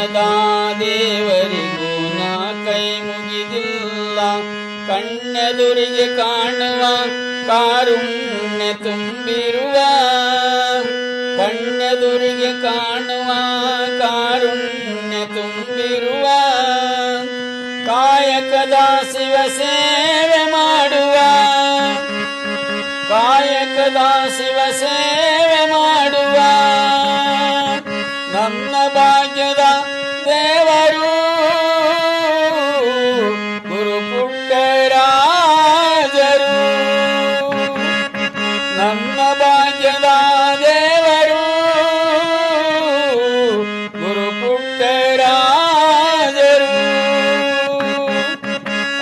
ಕಾಣದ ದೇವರಿಗೂ ನಾ ಕೈ ಮುಗಿದಿಲ್ಲ. ಕಣ್ಣೆದುರಿಗೆ ಕಾಣುವ ಕಾರುಣ್ಯ ತುಂಬಿರುವ. ಕಣ್ಣೆದುರಿಗೆ ಕಾಣುವ ಕಾರುಣ್ಯ ತುಂಬಿರುವ. ಕಾಯಕದ ಶಿವ ಸೇವೆ ಮಾಡುವ. ಕಾಯಕದ ಶಿವ ಸೇವೆ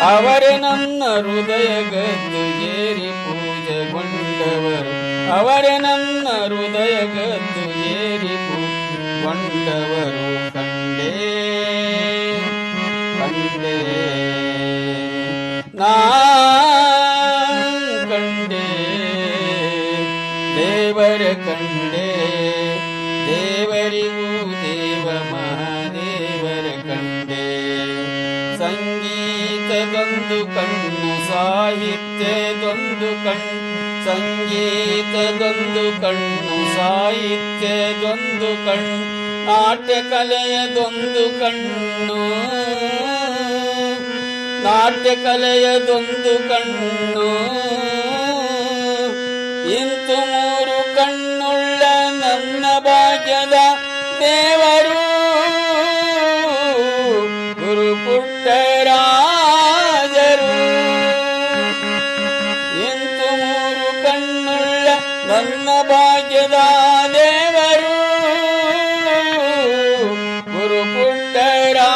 ಅವರೇ ನನ್ನ ಹೃದಯ ಗದ್ದು ಏರಿ ಪೂಜೆಗೊಂಡವರು ಅವರೇ ನನ್ನ ಹೃದಯ ಗದ್ದು ಏರಿ ಪೂಜೆಗೊಂಡವರು ಕಂಡೇ ಕಂಡೇ ನಾ ಕಂಡೇ ದೇವರ ಕಂಡೇ ದೇವರಿಗೂ ದೇವ ಸಂಗೀತದೊಂದು ಕಣ್ಣು ಸಾಹಿತ್ಯದೊಂದು ಕಣ್ಣು ಸಂಗೀತದೊಂದು ಕಣ್ಣು ಸಾಹಿತ್ಯದೊಂದು ಕಣ್ಣು, ನಾಟ್ಯ ಕಲೆಯದೊಂದು ಕಣ್ಣು. ನಾಟ್ಯ ಕಲೆಯದೊಂದು ಕಣ್ಣು. ಇಂತು ಮೂರು ಕಣ್ಣುಳ್ಳ ನನ್ನ ಭಾಗ್ಯದ ದೇವರು ಇಂತು ಮೂರು ಕಣ್ಣುಳ್ಳ ನನ್ನ ಭಾಗ್ಯದ ದೇವರು? ಗುರು ಪುಟ್ಟರಾಜರು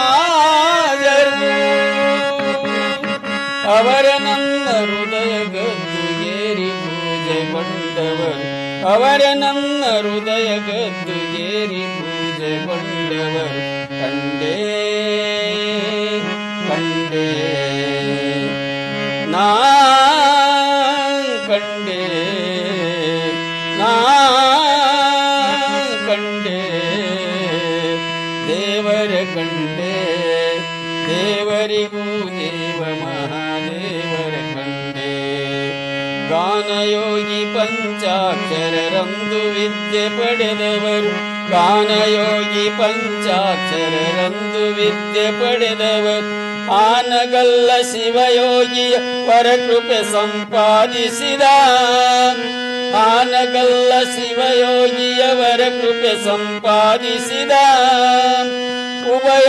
ಅವರ ನನ್ನ ಹೃದಯ ಗದ್ದು ಏರಿ ಪೂಜೆಗೊಂಡವರು ಅವರ ನನ್ನ ಹೃದಯ ಗದ್ದು ಏರಿ ಪೂಜೆಗೊಂಡವರು ಕಂಡೇ ಕಂಡೇ ನಾ ದೇವರಿಗೂ ದೇವ ಮಹಾದೇವರ ಕಂಡೆ ಗಾನಯೋಗಿ ಪಂಚಾಕ್ಷರರಂದು ವಿದ್ಯೆ ಪಡೆದವರು. ಗಾನಯೋಗಿ ಪಂಚಾಕ್ಷರರಂದು ವಿದ್ಯೆ ಪಡೆದವರು. ಆನಗಲ್ಲ ಶಿವಯೋಗಿಯ ಪರಕೃಪೆ ಸಂಪಾದಿಸಿದ. ಆನಗಲ್ಲ ಶಿವಯೋಗಿಯವರ ಕೃಪೆ ಸಂಪಾದಿಸಿದ.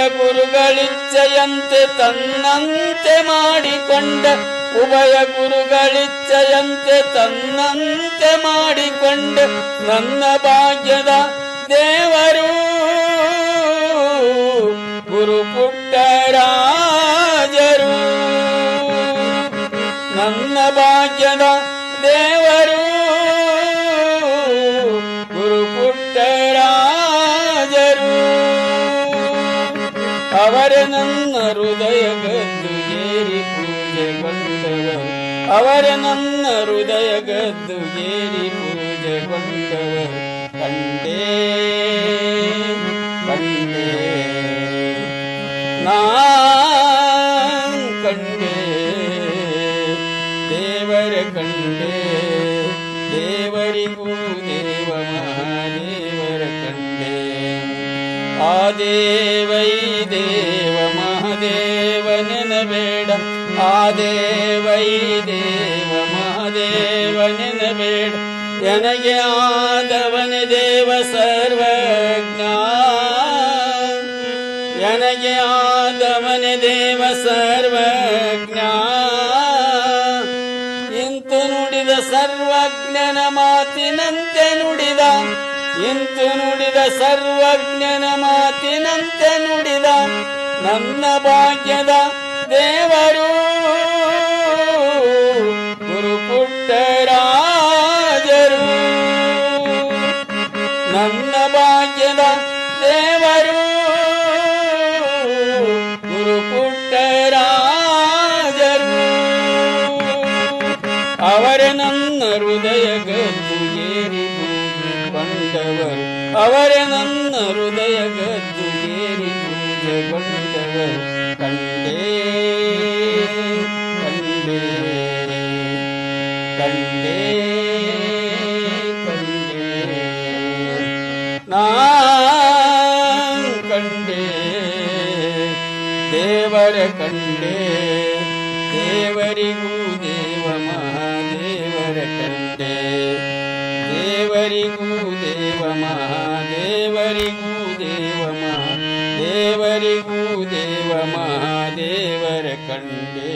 ಗುರುಗಳಿಚ್ಛೆಯಂತೆ ತನ್ನಂತೆ ಮಾಡಿಕೊಂಡ ಉಭಯ ಗುರುಗಳಿಚ್ಛೆಯಂತೆ ತನ್ನಂತೆ ಮಾಡಿಕೊಂಡ ನನ್ನ ಭಾಗ್ಯದ ದೇವರು. ನನ್ನ ಹೃದಯ ಗದ್ದು ಏರಿ ಪೂಜೆಗೊಂಡವರು ಅವರ ನನ್ನ ಹೃದಯ ಗದ್ದು ಏರಿ ಪೂಜೆಗೊಂಡವರು ಕಂಡೇ ಕಂಡೇ ನಾ ಕಂಡೇ ದೇವರ ಕಂಡೇ ದೇವರಿಗೂ ದೇವ ಆ ದೇವೈ ದೇವ ಮಹಾದೇವ ನೆನಬೇಡ. ಆ ದೇವೈ ದೇವ ಮಹಾದೇವ ನೆನಬೇಡ. ನನಗೆ ಆದವನ ದೇವ ಸರ್ವಜ್ಞ. ನನಗೆ ಆದವನ ದೇವ ಸರ್ವಜ್ಞ. ಇಂತು ನುಡಿದ ಸರ್ವಜ್ಞನ ಮಾತಿನಂತೆ ನುಡಿದ ಇಂತು ನುಡಿದ ಸರ್ವಜ್ಞನ ಮಾತಿನಂತೆ ನುಡಿದ ನನ್ನ ಭಾಗ್ಯದ ದೇವರು. ಗುರು ಪುಟ್ಟರಾಜರು. ನನ್ನ ಭಾಗ್ಯದ ದೇವರು. ಗುರು ಪುಟ್ಟರಾಜರು. ಅವರ ನನ್ನ ಹೃದಯ ಕೊಂಡವರು ಅವರೇ ನನ್ನ ಹೃದಯ ಗದ್ದು ಏರಿ ಪೂಜೆ ಕೊಂಡವರು ಕಂಡೇ ಕಂಡೇ ಕಂಡೇ ಕಂಡೇ ನಾ ಕಂಡೇ ದೇವರ ಕಂಡೇ ದೇವರಿಗೂ ದೇವ ಮಹಾದೇವರ ಕಂಡೇ ದೇವರಿಗೂ ದೇವ ಮಹಾ ದೇವರಿಗೂ ದೇವ ಮಹಾದೇವರ ಕಂಡೇ